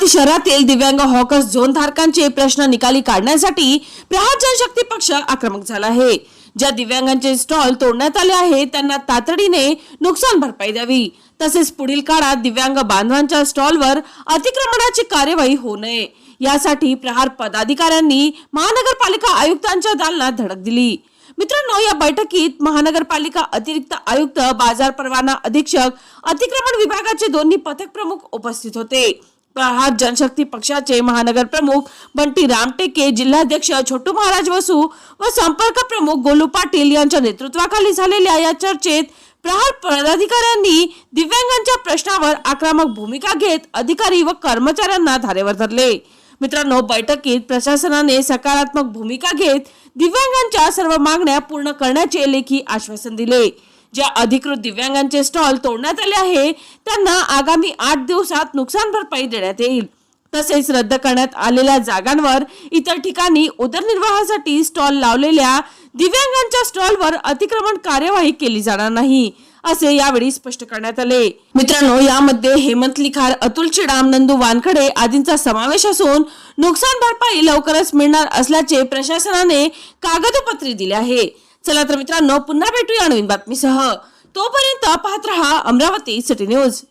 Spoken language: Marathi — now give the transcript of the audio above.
अमरावती शहरातील दिव्यांग हॉकर्स झोन धारकांचे प्रश्न निकाली काढण्यासाठी प्रहार जनशक्ती पक्ष आक्रमक झाला आहे. ज्या दिव्यांगांचे स्टॉल तोडण्यात आले आहे त्यांना तातडीने नुकसान भरपाई द्यावी. तसेच पुढील काळात दिव्यांग बांधवांच्या स्टॉलवर अतिक्रमणाची कार्यवाही होऊ नये. यासाठी प्रहार पदाधिकाऱ्यांनी महानगरपालिका आयुक्तांच्या दालनात धडक दिली. मित्रांनो या बैठकीत महानगरपालिका अतिरिक्त आयुक्त बाजार परवाना अधीक्षक अतिक्रमण विभागाचे दोन्ही पथक प्रमुख उपस्थित होते. प्रहार जनशक्ती पक्षाचे महानगर प्रमुख बंटी रामटेके जिल्हाध्यक्ष छोटू महाराज वसू व संपर्क प्रमुख गोलू पाटील यांच्या नेतृत्वाखाली झालेल्या या चर्चेत प्रहार पदाधिकाऱ्यांनी दिव्यांगांच्या प्रश्नावर आक्रमक भूमिका घेत अधिकारी व कर्मचाऱ्यांना धारेवर धरले. मित्रांनो बैठकीत प्रशासनाने सकारात्मक भूमिका घेत दिव्यांगांच्या सर्व मागण्या पूर्ण करण्याचे लेखी आश्वासन दिले. ज्या अधिकृत दिव्यांगांचे स्टॉल तोडण्यात आले आहे त्यांना आगामी आठ दिवसात नुकसान भरपाई देण्यात येईल. तसेच रद्द करण्यात आलेल्या जागांवर इतर ठिकाणी उदरनिर्वाहासाठी स्टॉल लावलेल्या दिव्यांगांच्या स्टॉलवर अतिक्रमण कार्यवाही केली जाणार नाही असे यावेळी स्पष्ट करण्यात आले. मित्रांनो यामध्ये हेमंत लिखार अतुल चिडाम नंदू वानखडे आदींचा समावेश असून नुकसान भरपाई लवकरच मिळणार असल्याचे प्रशासनाने कागदोपत्री दिले आहे. चला तर मित्रांनो पुन्हा भेटूया नवीन बातमीसह. तोपर्यंत पाहत रहा अमरावती सिटी न्यूज.